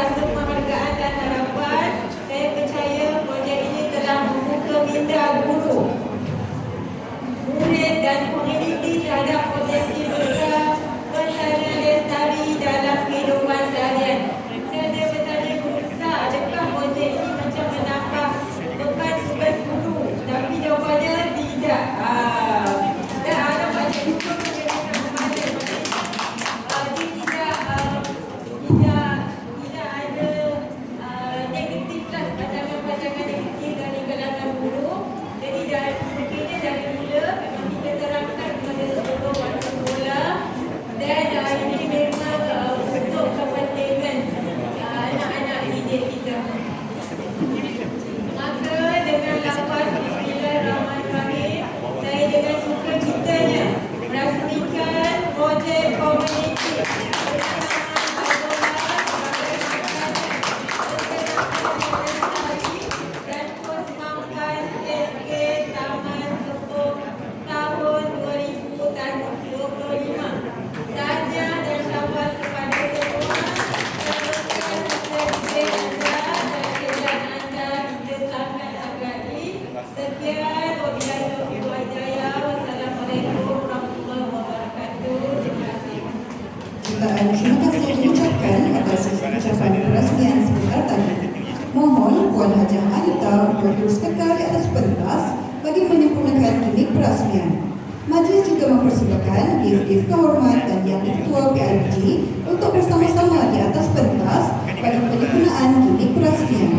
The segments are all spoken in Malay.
gracias. Mohon Puan Haji Anita berdua sekali atas pentas bagi menyempurnakan klinik perasmian. Majlis juga mempersilakan gift-gift kehormatan yang ketua PIBG untuk bersama-sama di atas pentas bagi penyempurnaan klinik perasmian.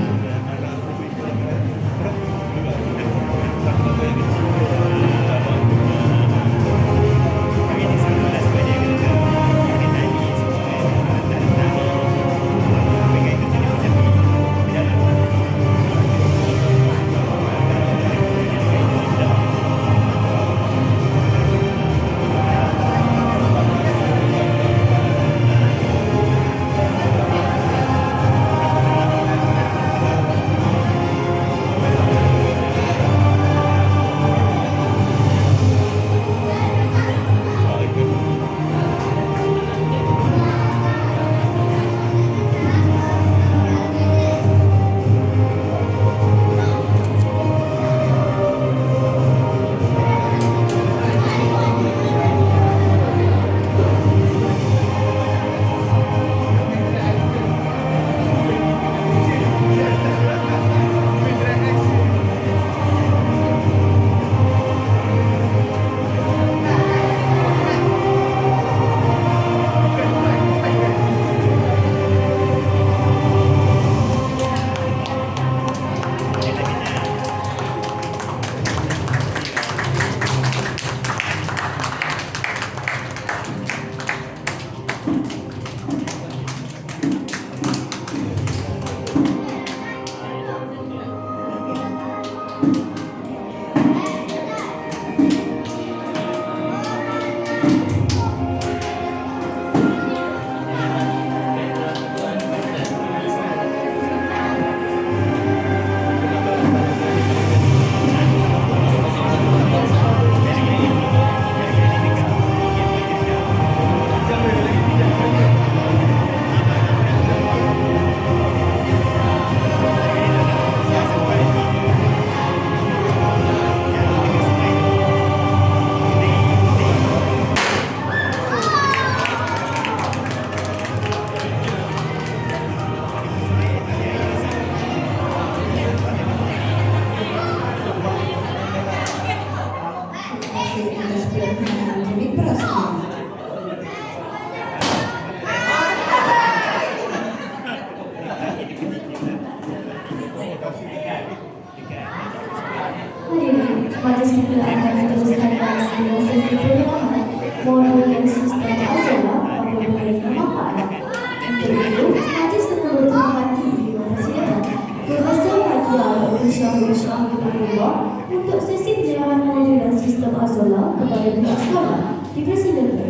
Insya-Allah untuk sesi penyerahan modul dan sistem azola kepada pihak sekolah. Dipersilakan.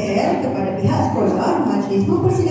KL kepada pihak sekolah, majlis mempersilakan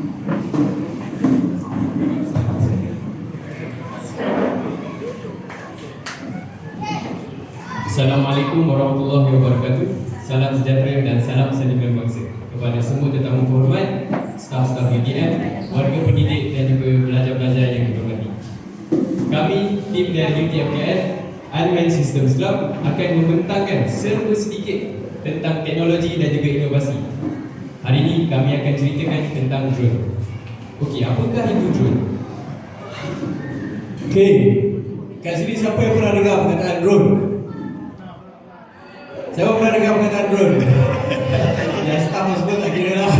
Assalamualaikum warahmatullahi wabarakatuh. Salam sejahtera dan salam sejahtera bangsa kepada semua tetamu kehormat, staf-staf UTM, warga pendidik dan juga pelajar-pelajar yang dihormati. Kami, tim dari UTMKL, Unmanned Systems Club akan membentangkan serba sedikit tentang teknologi dan juga inovasi. Hari ini kami akan ceritakan tentang drone. Okey, apakah itu drone? Okey. Kat sini siapa yang pernah dengar perkataan drone? Siapa pernah dengar perkataan drone? ya, staff sebut tak kira lah.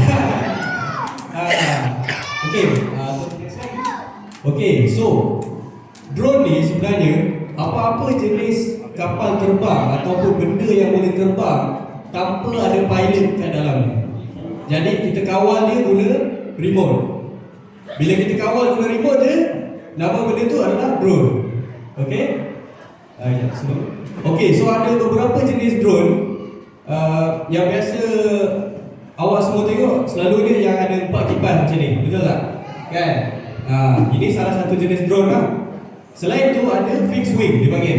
ha. Okey. Uh, Okey, so drone ni sebenarnya apa-apa jenis kapal terbang ataupun benda yang boleh terbang tanpa ada pilot kat dalamnya. Jadi kita kawal dia guna remote. Bila kita kawal guna remote je, nama benda tu adalah drone. Okey? Uh, ya, semua. Okey, so ada beberapa jenis drone uh, yang biasa awak semua tengok selalunya yang ada empat kipas macam ni. Betul tak? Kan? Uh, ini salah satu jenis drone lah. Selain tu ada fixed wing dia panggil.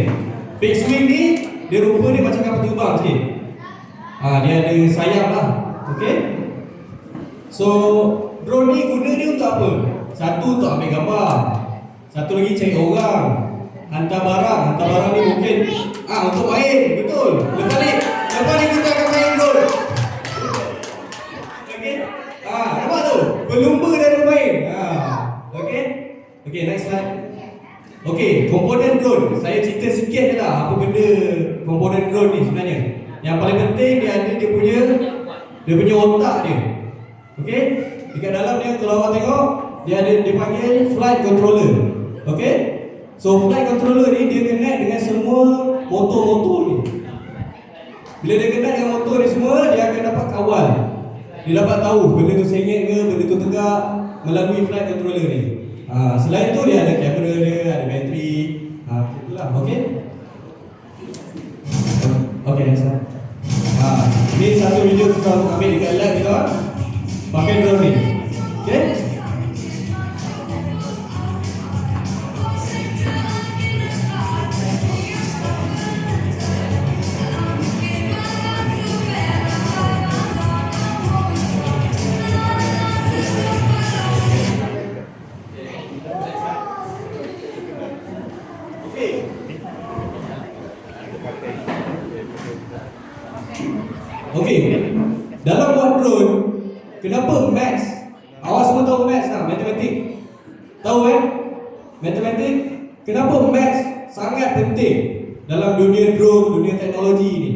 Fixed wing ni dia rupa dia macam kapal terbang sikit. Ah, dia ada sayap lah. Okey? So, drone ni guna dia untuk apa? Satu untuk ambil gambar. Satu lagi cari orang. Hantar barang. Hantar barang ni mungkin ah untuk main. Betul. Lepas ni, lepas ni kita akan main drone. Okey? Ah, nampak tu? Berlumba dan bermain. Ah, okey? Okey, next slide. Okey, komponen drone. Saya cerita sikit je lah apa benda komponen drone ni sebenarnya. Yang paling penting dia ada dia punya dia punya otak dia. Okey? Dekat dalam dia kalau awak tengok dia ada dia panggil flight controller. Okey? So flight controller ni dia connect dengan semua motor-motor ni. Bila dia connect dengan motor ni semua, dia akan dapat kawal. Dia dapat tahu benda tu sengit ke, benda tu tegak melalui flight controller ni. Ha, selain tu dia ada kamera dia, ada bateri. Ha, itulah, okey? Okey, next. Ha, ni satu video kita ambil dekat kita. Pakai drone ni. Matematik. Kenapa maths sangat penting dalam dunia drone, dunia teknologi ni?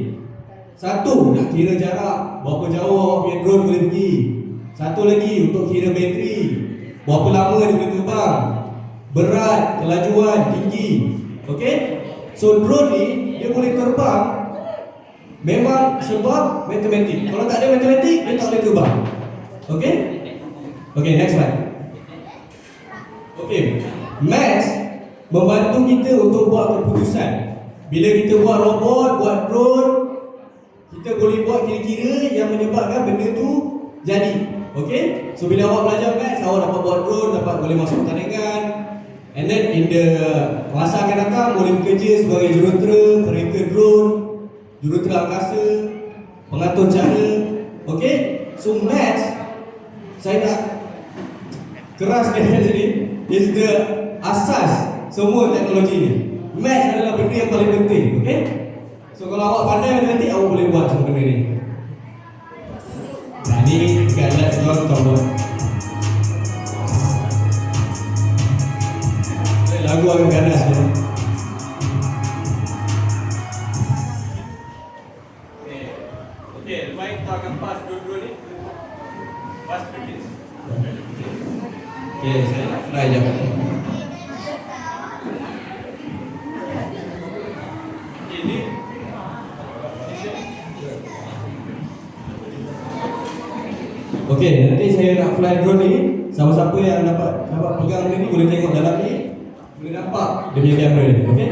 Satu, nak kira jarak, berapa jauh punya drone boleh pergi. Satu lagi untuk kira bateri, berapa lama dia boleh terbang. Berat, kelajuan, tinggi. Okey? So drone ni dia boleh terbang Memang sebab matematik. Kalau tak ada matematik, dia tak boleh terbang. Okey? Okey, next slide. Okey. Maths membantu kita untuk buat keputusan. Bila kita buat robot, buat drone, kita boleh buat kira-kira yang menyebabkan benda tu jadi. Okey? So bila awak belajar maths, awak dapat buat drone, dapat boleh masuk pertandingan. And then in the masa akan datang boleh bekerja sebagai jurutera, pereka drone, jurutera angkasa, pengatur cara. Okey? So maths saya nak keras dia sini is the asas semua teknologi ni. Maths adalah benda yang paling penting, okey? So kalau awak pandai matematik awak boleh buat semua benda ni. Ni dekat lab tuan. Eh, Lagu agak ganas Okey, nanti saya nak fly drone ni. Siapa-siapa yang dapat dapat pegang ni boleh tengok dalam ni. Boleh nampak dia punya kamera ni, okey?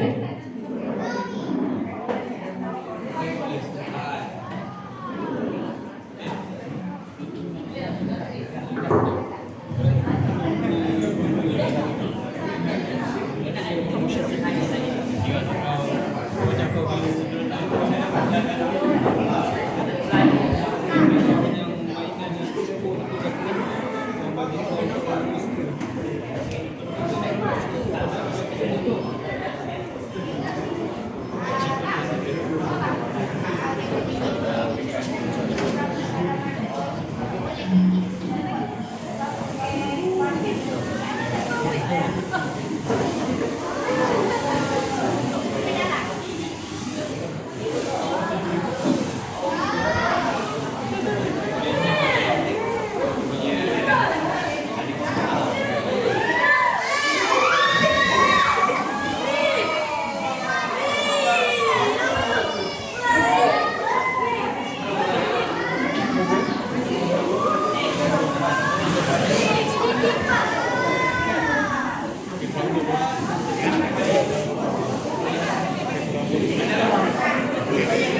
Thank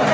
you.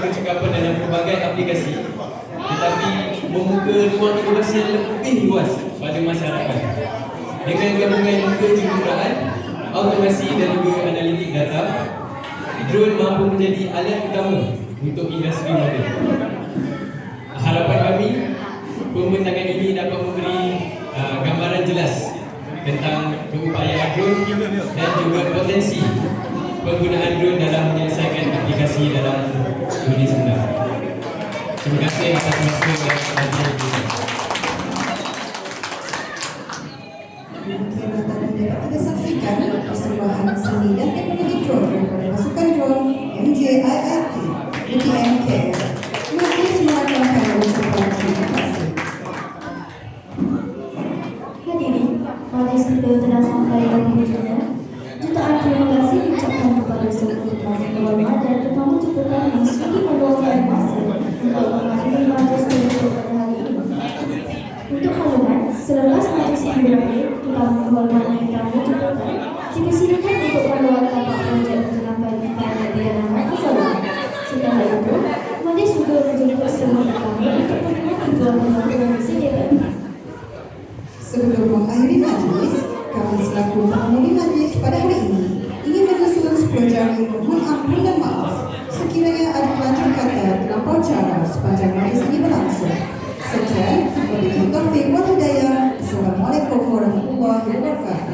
Percakapan dalam pelbagai aplikasi tetapi membuka ruang inovasi yang lebih luas pada masyarakat. Dengan gabungan kecemburuan, automasi dan juga analitik data, drone mampu menjadi alat utama untuk industri moden. Harapan kami, pembentangan ini dapat memberi uh, gambaran jelas tentang keupayaan drone dan juga potensi penggunaan drone dalam menyelesaikan aplikasi dalam dunia sebenar. Terima kasih atas masa dan perhatian. Mungkin sepanjang majlis ini berlangsung. Sekian, wabillahi taufiq wal hidayah. Assalamualaikum warahmatullahi wabarakatuh.